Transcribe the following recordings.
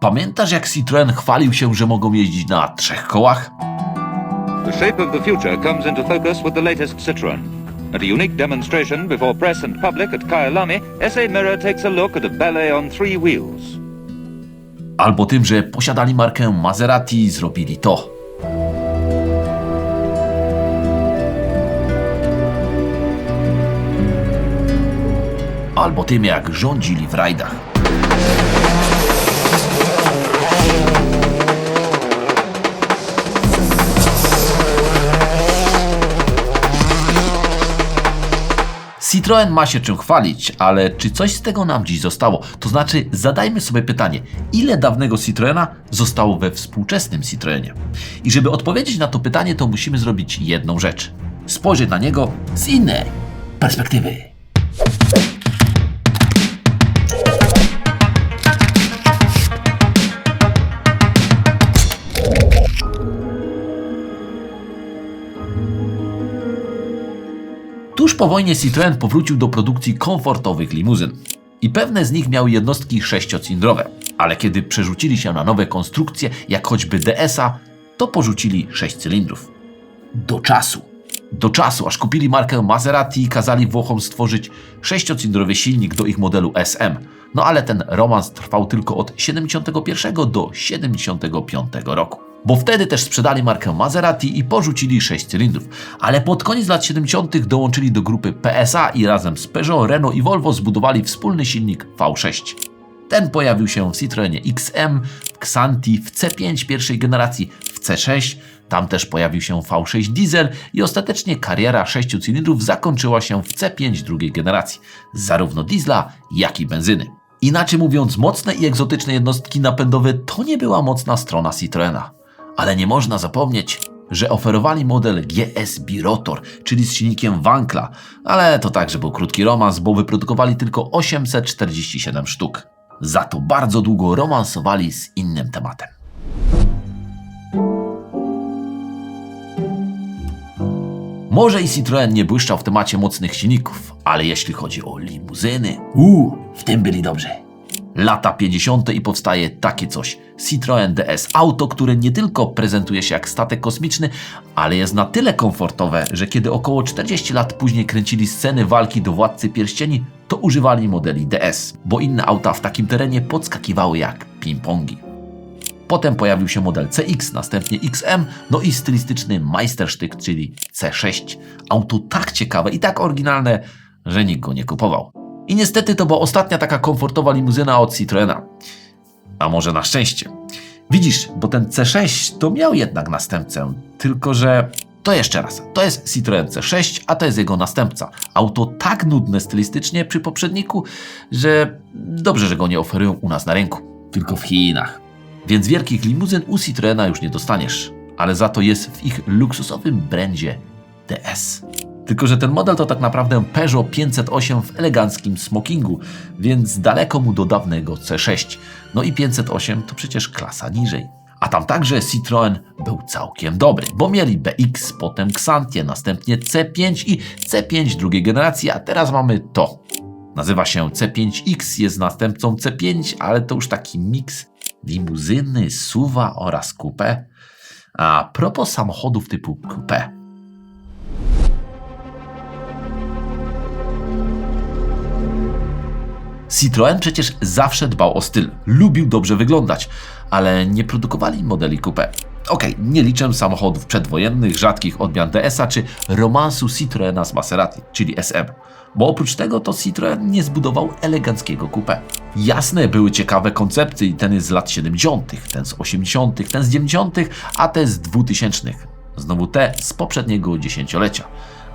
Pamiętasz jak Citroën chwalił się, że mogą jeździć na trzech kołach? The shape of the future comes into focus with the latest Citroën. At a unique demonstration before press and public at Kyalami, SA Mirror takes a look at a ballet on three wheels. Albo tym, że posiadali markę Maserati i zrobili to. Albo tym, jak rządzili w rajdach. Citroën ma się czym chwalić, ale czy coś z tego nam dziś zostało? To znaczy, zadajmy sobie pytanie, ile dawnego Citroena zostało we współczesnym Citroenie? I żeby odpowiedzieć na to pytanie, to musimy zrobić jedną rzecz. Spojrzeć na niego z innej perspektywy. Po wojnie Citroën powrócił do produkcji komfortowych limuzyn. I pewne z nich miały jednostki sześciocylindrowe, ale kiedy przerzucili się na nowe konstrukcje, jak choćby DS-a, to porzucili sześć cylindrów. Do czasu. Do czasu, aż kupili markę Maserati i kazali Włochom stworzyć sześciocylindrowy silnik do ich modelu SM. No ale ten romans trwał tylko od 71 do 75 roku. Bo wtedy też sprzedali markę Maserati i porzucili 6 cylindrów. Ale pod koniec lat 70. dołączyli do grupy PSA i razem z Peugeot, Renault i Volvo zbudowali wspólny silnik V6. Ten pojawił się w Citroenie XM, w Xanti, w C5 pierwszej generacji, w C6, tam też pojawił się V6 diesel i ostatecznie kariera 6 cylindrów zakończyła się w C5 drugiej generacji, zarówno diesla, jak i benzyny. Inaczej mówiąc, mocne i egzotyczne jednostki napędowe to nie była mocna strona Citroena. Ale nie można zapomnieć, że oferowali model GS Birotor, czyli z silnikiem Wankla, ale to także był krótki romans, bo wyprodukowali tylko 847 sztuk. Za to bardzo długo romansowali z innym tematem. Może i Citroën nie błyszczał w temacie mocnych silników, ale jeśli chodzi o limuzyny, uuu, w tym byli dobrze. Lata 50. i powstaje takie coś. Citroën DS auto, które nie tylko prezentuje się jak statek kosmiczny, ale jest na tyle komfortowe, że kiedy około 40 lat później kręcili sceny walki do Władcy Pierścieni, to używali modeli DS, bo inne auta w takim terenie podskakiwały jak ping-pongi. Potem pojawił się model CX, następnie XM, no i stylistyczny majstersztyk, czyli C6. Auto tak ciekawe i tak oryginalne, że nikt go nie kupował. I niestety to była ostatnia taka komfortowa limuzyna od Citroena. A może na szczęście. Widzisz, bo ten C6 to miał jednak następcę, tylko że to jeszcze raz, to jest Citroen C6, a to jest jego następca. Auto tak nudne stylistycznie przy poprzedniku, że dobrze, że go nie oferują u nas na rynku, tylko w Chinach. Więc wielkich limuzyn u Citroena już nie dostaniesz, ale za to jest w ich luksusowym brandzie DS. Tylko, że ten model to tak naprawdę Peugeot 508 w eleganckim smokingu, więc daleko mu do dawnego C6. No i 508 to przecież klasa niżej. A tam także Citroën był całkiem dobry, bo mieli BX, potem Xantie, następnie C5 i C5 drugiej generacji, a teraz mamy to. Nazywa się C5X, jest następcą C5, ale to już taki miks limuzyny, suwa oraz coupe. A propos samochodów typu coupe. Citroën przecież zawsze dbał o styl, lubił dobrze wyglądać, ale nie produkowali modeli coupé. Okej, nie liczę samochodów przedwojennych, rzadkich odmian DS-a czy romansu Citroena z Maserati, czyli SM. Bo oprócz tego to Citroën nie zbudował eleganckiego coupé. Jasne, były ciekawe koncepty i ten jest z lat 70., ten z 80., ten z 90., a te z 2000. Znowu te z poprzedniego dziesięciolecia.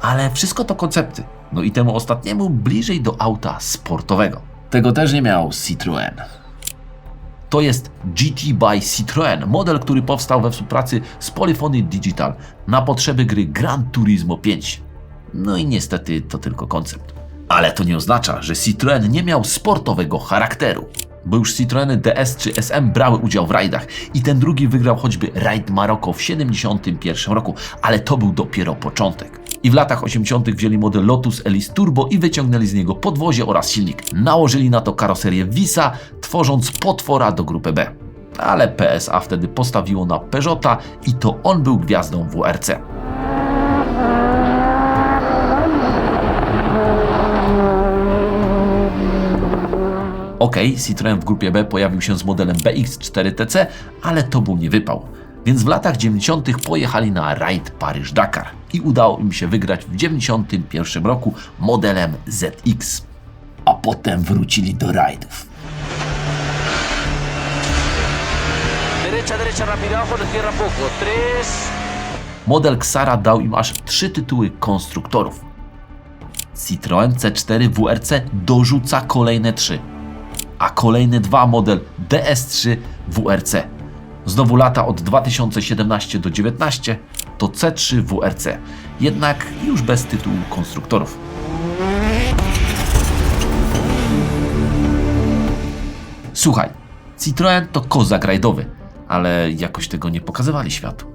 Ale wszystko to koncepty. No i temu ostatniemu bliżej do auta sportowego. Tego też nie miał Citroën. To jest GT by Citroën, model, który powstał we współpracy z Polyphony Digital na potrzeby gry Gran Turismo 5. No i niestety to tylko koncept. Ale to nie oznacza, że Citroën nie miał sportowego charakteru. Bo już Citroeny DS czy SM brały udział w rajdach i ten drugi wygrał choćby rajd Maroko w 71 roku, ale to był dopiero początek. I w latach 80. wzięli model Lotus Elise Turbo i wyciągnęli z niego podwozie oraz silnik. Nałożyli na to karoserię Visa, tworząc potwora do grupy B. ale PSA wtedy postawiło na Peugeota i to on był gwiazdą WRC. Ok, Citroën w grupie B pojawił się z modelem BX4TC, ale to był nie wypał. Więc w latach 90. pojechali na rajd Paryż-Dakar i udało im się wygrać w 91 roku modelem ZX. A potem wrócili do rajdów. Tres. Model Xara dał im aż trzy tytuły konstruktorów. Citroën C4 WRC dorzuca kolejne trzy, a kolejne dwa model DS3 WRC. Znowu lata od 2017 do 2019 to C3 WRC, jednak już bez tytułu konstruktorów. Słuchaj, Citroën to kozak rajdowy, ale jakoś tego nie pokazywali światu.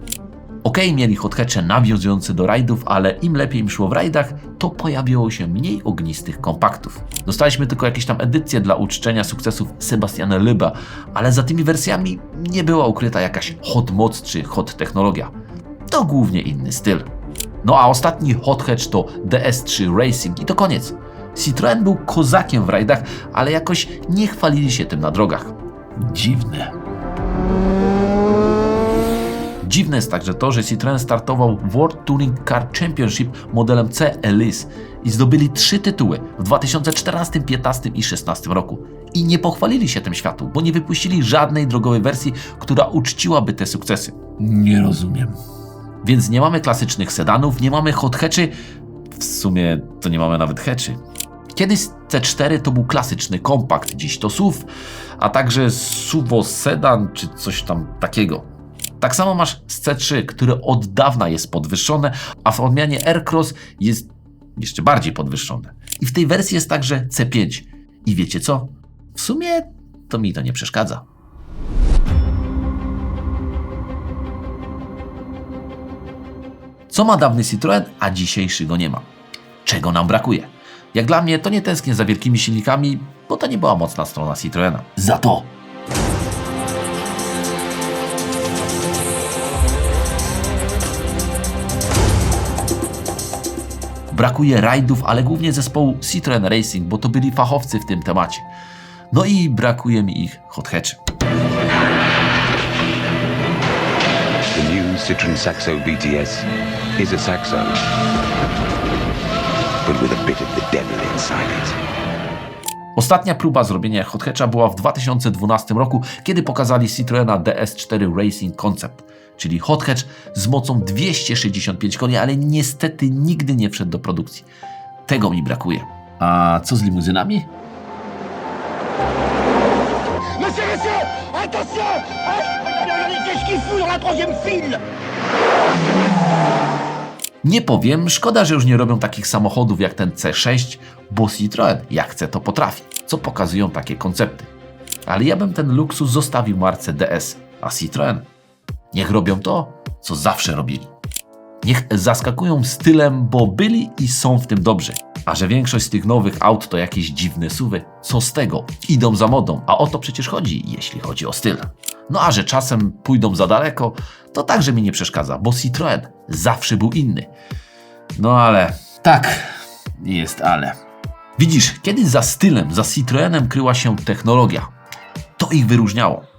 Okej, mieli hothatche nawiązujące do rajdów, ale im lepiej im szło w rajdach, to pojawiło się mniej ognistych kompaktów. Dostaliśmy tylko jakieś tam edycje dla uczczenia sukcesów Sebastiana Lyba, ale za tymi wersjami nie była ukryta jakaś hot moc czy hot technologia. To głównie inny styl. No a ostatni hot hatch to DS3 Racing i to koniec. Citroën był kozakiem w rajdach, ale jakoś nie chwalili się tym na drogach. Dziwne. Dziwne jest także to, że Citroën startował w World Touring Car Championship modelem C Elise i zdobyli trzy tytuły w 2014, 2015 i 2016 roku. I nie pochwalili się tym światu, bo nie wypuścili żadnej drogowej wersji, która uczciłaby te sukcesy. Nie rozumiem. Więc nie mamy klasycznych sedanów, nie mamy hot hatchy, w sumie to nie mamy nawet hatchy. Kiedyś C4 to był klasyczny kompakt, dziś to SUV, a także SUVO sedan czy coś tam takiego. Tak samo masz z C3, które od dawna jest podwyższone, a w odmianie Aircross jest jeszcze bardziej podwyższone. I w tej wersji jest także C5. I wiecie co? W sumie to mi to nie przeszkadza. Co ma dawny Citroën, a dzisiejszy go nie ma? Czego nam brakuje? Jak dla mnie to nie tęsknię za wielkimi silnikami, bo to nie była mocna strona Citroena. Za to Brakuje rajdów, ale głównie zespołu Citroen Racing, bo to byli fachowcy w tym temacie. No i brakuje mi ich hot hatchy. The new Citroen Saxo BTS is a Saxo, but with a bit of the devil inside it. Ostatnia próba zrobienia hot hatcha była w 2012 roku, kiedy pokazali Citroena DS4 Racing Concept, czyli hot hatch z mocą 265 koni, ale niestety nigdy nie wszedł do produkcji. Tego mi brakuje. A co z limuzynami? Monsieur, monsieur Attention Regardez, Qu'est-ce qu'il fout dans la troisième file Nie powiem, szkoda, że już nie robią takich samochodów jak ten C6, bo Citroën jak chce to potrafi, co pokazują takie koncepty. Ale ja bym ten luksus zostawił marce DS, a Citroën niech robią to, co zawsze robili. Niech zaskakują stylem, bo byli i są w tym dobrzy. A że większość z tych nowych aut to jakieś dziwne suwy, co z tego? Idą za modą, a o to przecież chodzi, jeśli chodzi o styl. No a że czasem pójdą za daleko, to także mi nie przeszkadza, bo Citroën zawsze był inny. No ale tak, jest ale. Widzisz, kiedyś za stylem, za Citroenem kryła się technologia. To ich wyróżniało.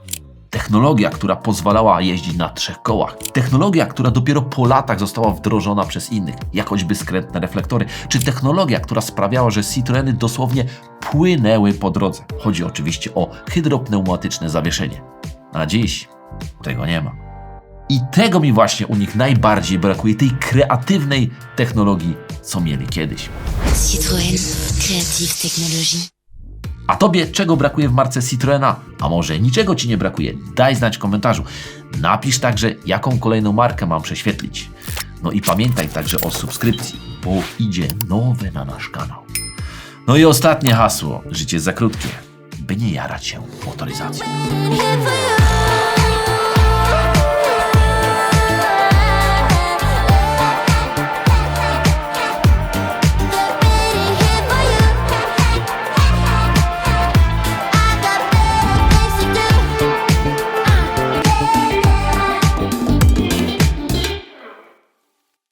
Technologia, która pozwalała jeździć na trzech kołach. Technologia, która dopiero po latach została wdrożona przez innych, jak choćby skrętne reflektory. Czy technologia, która sprawiała, że Citroeny dosłownie płynęły po drodze. Chodzi oczywiście o hydropneumatyczne zawieszenie. A dziś tego nie ma. I tego mi właśnie u nich najbardziej brakuje, tej kreatywnej technologii, co mieli kiedyś. Citroën, créative technologie. A tobie czego brakuje w marce Citroena? A może niczego ci nie brakuje? Daj znać w komentarzu. Napisz także, jaką kolejną markę mam prześwietlić. No i pamiętaj także o subskrypcji, bo idzie nowe na nasz kanał. No i ostatnie hasło. Życie jest za krótkie, by nie jarać się motoryzacją.